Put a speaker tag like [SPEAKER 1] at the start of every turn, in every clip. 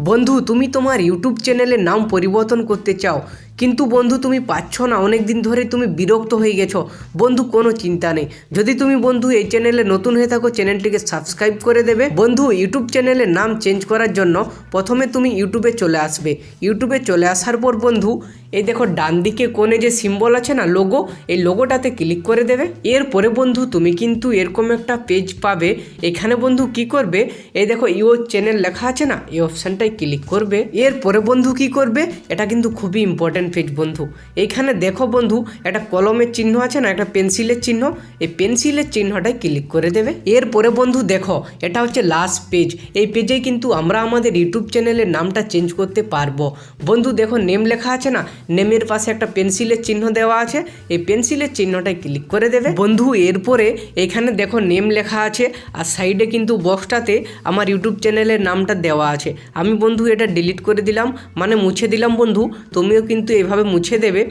[SPEAKER 1] বন্ধু তুমি তোমার ইউটিউব চ্যানেলের নাম পরিবর্তন করতে চাও। কিন্তু বন্ধু তুমি পাচ্ছ না অনেক দিন ধরে তুমি বিরক্ত হয়ে গেছো। বন্ধু, কোনো চিন্তা নেই। যদি তুমি বন্ধু এই চ্যানেলে নতুন হয়ে থাকো, চ্যানেলটিকে সাবস্ক্রাইব করে দেবে। বন্ধু, ইউটিউব চ্যানেলের নাম চেঞ্জ করার জন্য প্রথমে তুমি ইউটিউবে চলে আসবে। ইউটিউবে চলে আসার পর বন্ধু, এই দেখো ডান দিকে কোণে যে সিম্বল আছে না লোগো এই লোগোটাতে ক্লিক করে দেবে। এরপরে বন্ধু, তুমি কিন্তু এরকম একটা পেজ পাবে। এখানে বন্ধু কি করবে? এই দেখো ইউর চ্যানেল লেখা আছে না, এই অপশানটায় ক্লিক করবে। এরপরে বন্ধু কি করবে? এটা কিন্তু খুবই ইম্পর্ট্যান্ট পেজ বন্ধু। এইখানে দেখো বন্ধু, একটা কলমের চিহ্ন আছে না, একটা পেন্সিলের চিহ্ন। এই পেন্সিলের চিহ্নটাই ক্লিক করে দেবে। এরপরে বন্ধু দেখো, এটা হচ্ছে লাস্ট পেজ এই পেজেই কিন্তু আমরা আমাদের ইউটিউব চ্যানেলের নামটা চেঞ্জ করতে পারব। বন্ধু দেখো নেম লেখা আছে না? নেমের পাশে একটা পেন্সিলের চিহ্ন দেওয়া আছে। এই পেন্সিলের চিহ্নটাই ক্লিক করে দেবে। বন্ধু, এরপরে এখানে দেখো নেম লেখা আছে। আর সাইডে কিন্তু বক্সটাতে আমার ইউটিউব চ্যানেলের নামটা দেওয়া আছে। আমি বন্ধু এটা ডিলিট করে দিলাম মানে মুছে দিলাম বন্ধু। তুমিও কিন্তু এভাবে মুছে দেবে।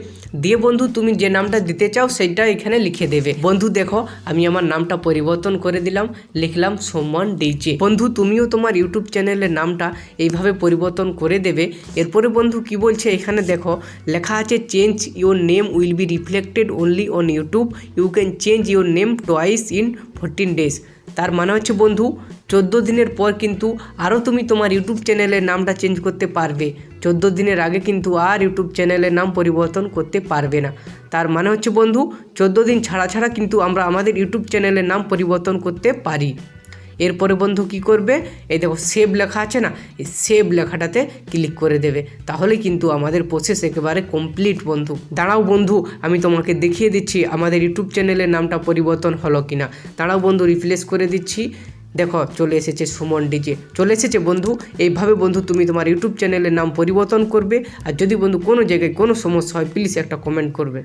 [SPEAKER 1] দিয়ে বন্ধু, তুমি যে নামটা দিতে চাও সেইটা এখানে লিখে দেবে। বন্ধু, দেখো, আমি আমার নামটা পরিবর্তন করে দিলাম। লিখলাম সোমন ডিজে। বন্ধু, তুমিও তোমার ইউটিউব চ্যানেলের নামটা এইভাবে পরিবর্তন করে দেবে। এরপরে বন্ধু, কি বলছে? এখানে দেখো, লেখা আছে change your name will be reflected only on YouTube you can change your name twice in fourteen days তার মানে হচ্ছে, বন্ধু চোদ্দ দিনের পর কিন্তু আরও তুমি তোমার ইউটিউব চ্যানেলের নামটা চেঞ্জ করতে পারবে। চোদ্দ দিনের আগে কিন্তু আর ইউটিউব চ্যানেলের নাম পরিবর্তন করতে পারবে না। তার মানে হচ্ছে বন্ধু, চোদ্দ দিন ছাড়া ছাড়া কিন্তু আমরা আমাদের ইউটিউব চ্যানেলের নাম পরিবর্তন করতে পারি। এরপরে বন্ধু কি করবে? এই দেখো সেভ লেখা আছে না? এই সেভ লেখাটাতে ক্লিক করে দেবে। তাহলে কিন্তু আমাদের প্রসেস একেবারে কমপ্লিট বন্ধু। দাঁড়াও বন্ধু, আমি তোমাকে দেখিয়ে দিচ্ছি আমাদের ইউটিউব চ্যানেলের নামটা পরিবর্তন হলো কিনা। দাঁড়াও বন্ধু রিপ্লেস করে দিচ্ছি। দেখো, চলে এসেছে সুমন ডিজে চলে এসেছে বন্ধু, এইভাবে বন্ধু তুমি তোমার ইউটিউব চ্যানেলের নাম পরিবর্তন করবে। আর যদি বন্ধু কোনো জায়গায় কোনো সমস্যা হয় প্লিজ একটা কমেন্ট করবে।